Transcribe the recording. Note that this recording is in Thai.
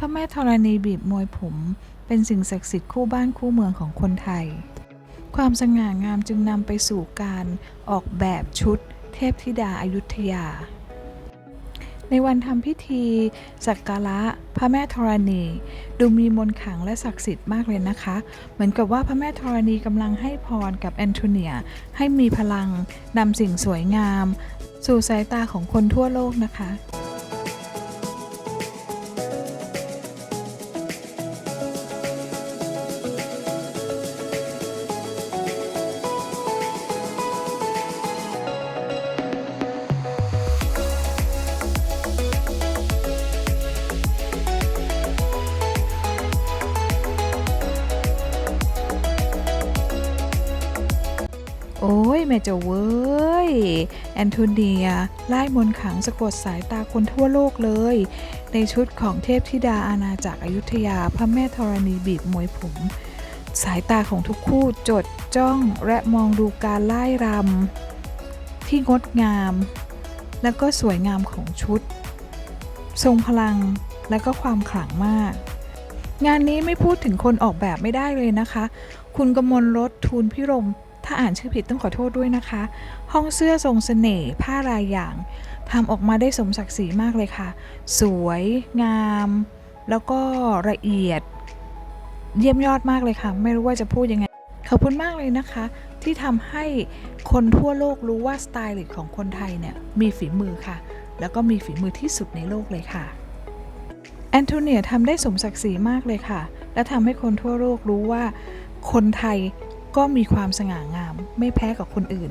พระแม่ธรณีบีบมวยผม เป็นสิ่งศักดิ์สิทธิ์คู่บ้านคู่เมืองของคนไทย ความสง่างามจึงนำไปสู่การออกแบบชุด เทพธิดาอายุทยา ในวันทำพิธีสักการะพระแม่ธรณี ดูมีมนต์ขลังและศักดิ์สิทธิ์มากเลยนะคะ เหมือนกับว่าพระแม่ธรณีกำลังให้พรกับแอนโทเนีย ให้มีพลังนำสิ่งสวยงาม สู่สายตาของคนทั่วโลกนะคะ โอ้ยแม่เจ้าเว้ย แอนโทเนียไล่มนขลังสะกดสายตาคนทั่วโลกเลย ในชุดของเทพธิดาอาณาจักรอยุธยาพระแม่ธรณีบีบมวยผม สายตาของทุกคู่จดจ้องและมองดูการไล่รำที่งดงาม และก็สวยงามของชุด ทรงพลังและก็ความขลังมาก งานนี้ไม่พูดถึงคนออกแบบไม่ได้เลยนะคะ คุณกมลรถทูลพิรม ถ้าอ่านชื่อผิดต้องขอโทษด้วยนะคะ ห้องเสื้อทรงเสน่ห์ผ้ารายอย่างทำออกมาได้สมศักดิ์ศรีมากเลยค่ะ สวย งาม แล้วก็ละเอียด เยี่ยมยอดมากเลยค่ะ ไม่รู้ว่าจะพูดยังไง ขอบคุณมากเลยนะคะ ที่ทำให้คนทั่วโลกรู้ว่าสไตลิสต์ของคนไทยเนี่ยมีฝีมือค่ะ แล้วก็มีฝีมือที่สุดในโลกเลยค่ะแอนโทเนียทำได้สมศักดิ์ศรีมากเลยค่ะ และทำให้คนทั่วโลกรู้ว่าคนไทย ก็มีความสง่างามไม่แพ้กับคนอื่น